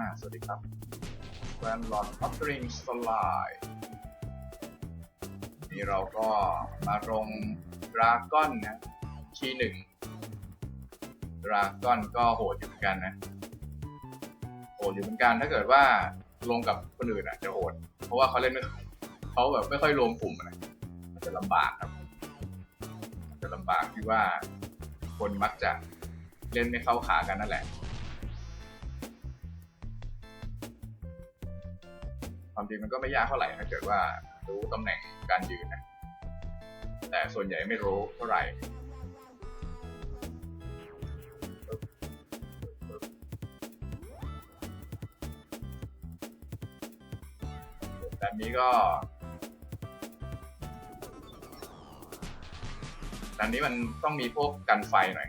่าสวัสดีครับแวนหลอนอัปริงสไลด์นี่เราก็มาลงดราก้อนนะทีหนึ่งดราก้อนก็โหดอยู่เหมือนกันนะ โหดอยู่เหมือนกันถ้าเกิดว่าลงกับคนอื่นอะจะโหด เพราะว่าเขาเล่นไม่เขาแบบไม่ค่อยรวมกลุ่มนะมันจะลำบากครับจะลำบากที่ว่าคนมักจะเล่นไม่เข้าขากันนั่นแหละ ความจริงมันก็ไม่ยากเท่าไหร่ถ้าเกิดว่ารู้ตำแหน่งการยืนนะแต่ส่วนใหญ่ไม่รู้เท่าไหร่แบบนี้ก็ด้านนี้มันต้องมีพวกกันไฟหน่อย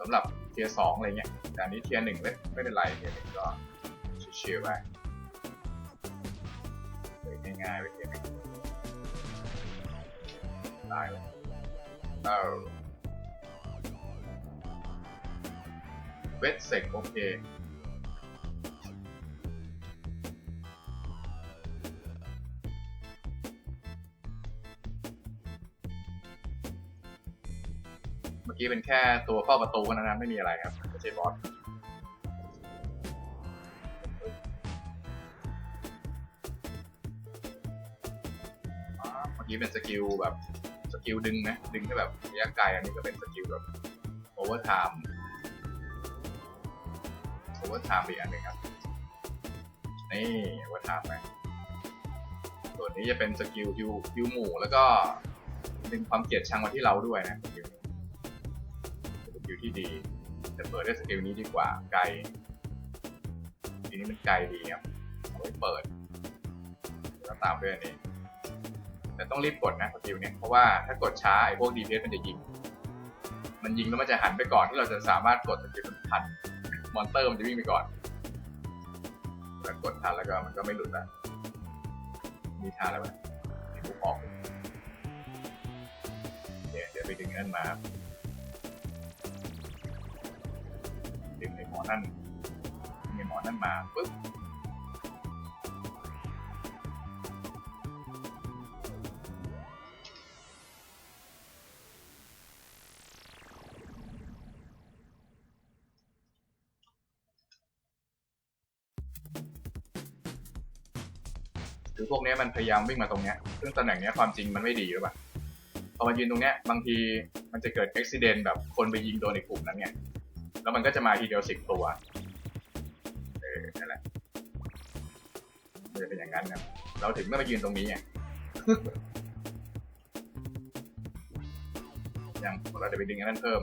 สำหรับเทียร์สองอะไรเงี้ยแต่นี้เทียร์หนึ่งไม่ไม่เป็นไรเทียร์หนึ่งก็ชิวๆไป ง่ายๆไปเทียบกันได้เลยเออเวทเซกโอเคเมื่อกี้เป็นแค่ตัวเฝ้าประตูเท่านั้นนะไม่มีอะไรครับ ไม่ใช่บอส กี้เป็นสกิลแบบสกิลดึงนะ ดึงให้แบบระยะไกลอันนี้ก็เป็นสกิลแบบโอเวอร์ไทม์โอเวอร์ไทม์อีกอันหนึ่งครับ นี่โอเวอร์ไทม์ไหมส่วนนี้จะเป็นสกิลฮิวฮิวหมู่แล้วก็ดึงความเกลียดชังมาที่เราด้วยนะสกิลสกิลที่ดีแต่เปิดด้วยสกิลนี้ดีกว่าไกลทีนี้มันไกลดีครับเอาไว้เปิดแล้วตามด้วยอันนี้ แต่ต้องรีบกดนะสกิลเนี่ยเพราะว่าถ้ากดช้าไอ้พวก DPS มันจะยิง มันยิงแล้วมันจะหันไปก่อนที่เราจะสามารถกดสกิลทันมอนเตอร์มันจะวิ่งไปก่อนแต่กดทันแล้วก็มันก็ไม่หลุดละมีทาแล้วไหมมีบุกออกเดี๋ยวเดี๋ยวไปดึงนั่นมาดึงไอ้หมอนั่นดึงไอ้หมอนั่นมาปึ๊บ คือพวกนี้มันพยายามวิ่งมาตรงเนี้ยซึ่งตำแหน่งเนี้ยความจริงมันไม่ดีหรือเปล่าพอมายืนตรงเนี้ยบางทีมันจะเกิดอุบิเหตุแบบคนไปยิงโดนในกลุ่มนั้นไงแล้วมันก็จะมาทีเดียวสิบตัวเออนั่นแหละมันจะเป็นอย่างนั้นครับเราถึงไม่มายืนตรงนี้ไงยังเราจะไปดึงอันนั้นเพิ่ม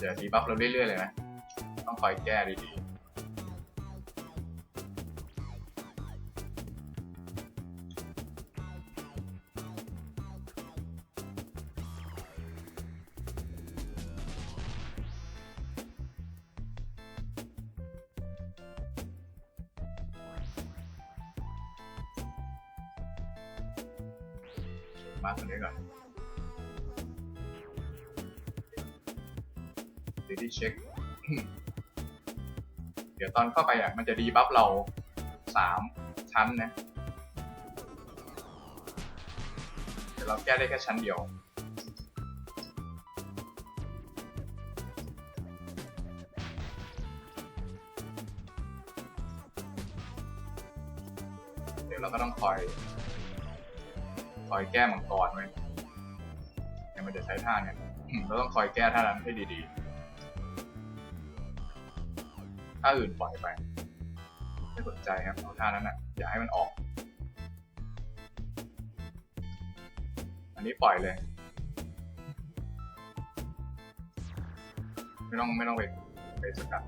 มันจะดีบัฟเราเรื่อยๆเลยนะต้องคอยแก้ดีๆมาตัวนี้ก่อน เดี๋ยวที่เช็คเดี๋ยวตอนเข้าไปอะมันจะดีบัฟเราสามชั้นนะเดี๋ยวเราแก้ได้แค่ชั้นเดียวเดี๋ยวเราก็ต้องคอย คอยแก้มังกรไว้เนี่ยมันจะใช้ท่าเนี่ย เราต้องคอยแก้ท่านั้นให้ดีๆ ท่าอื่นปล่อยไป ไม่สนใจครับเอาท่านั้นนะอย่าให้มันออก อันนี้ปล่อยเลย ไม่ต้องไม่ต้องไปไปสกัด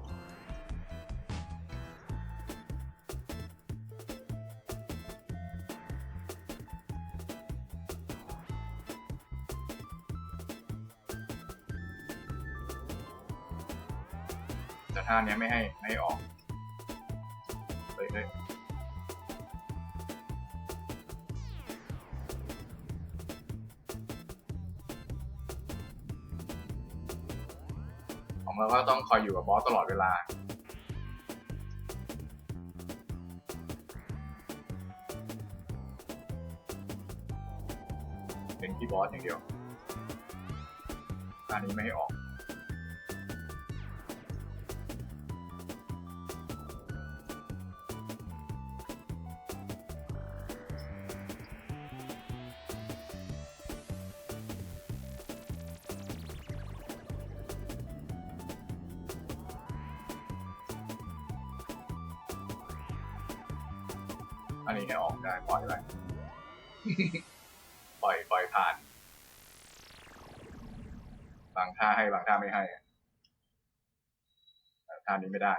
แต่ท่าเนี้ยไม่ให้ไม่ให้ออกเฮ้ยเฮ้ยของเราก็ต้องคอยอยู่กับบอสตลอดเวลาเป็นที่บอสอย่างเดียวอันนี้ไม่ให้ออก นนี้ให้ออกได้ปล่อยไปปล่อยปล่อยผ่าน บางท่าให้บางท่าไม่ให้แต่ท่านี้ไม่ได้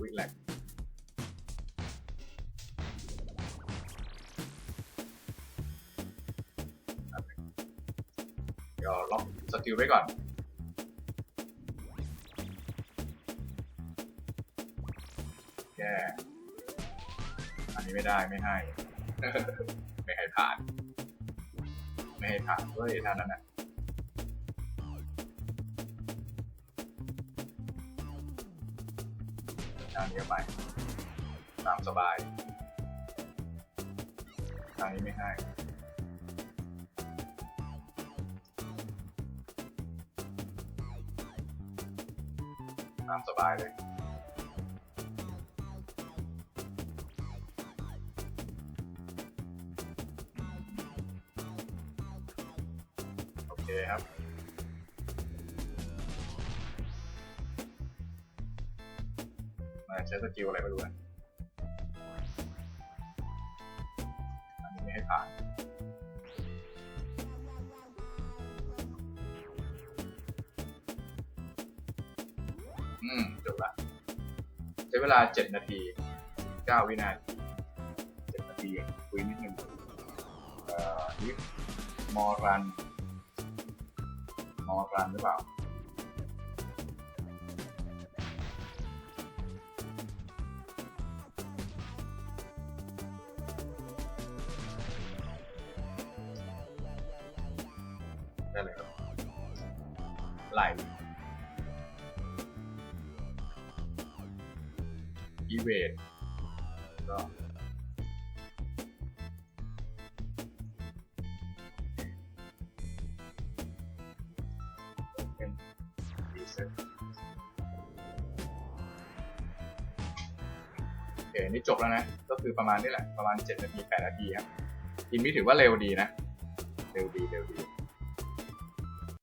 วิ่งแหลกเดี๋ยวล็อกสกิลไว้ก่อนแย่ นี้ไม่ได้ไม่ให้ ไม่ให้ผ่าน ไม่ให้ผ่านด้วยท่านั้นนะท่านี้ไป ตามสบายท่านี้ไม่ให้ตามสบายเลย โอเคครับมาใช้สกิลอะไรไม่รู้นะอันนี้ไม่ให้ผ่านอืมจบละใช้เวลา7นาที9วินาที7นาทีเองคุยนิดนึงเอ่อนี่มอรัน มอรันหรือเปล่าได้เลยครับไหลอีเวนก็ โอเคนี่จบแล้วนะ ก็คือประมาณนี้แหละ ประมาณ 7 นาที 8 นาทีครับทีมนี้ถือว่าเร็วดีนะ เร็วดี เร็วดี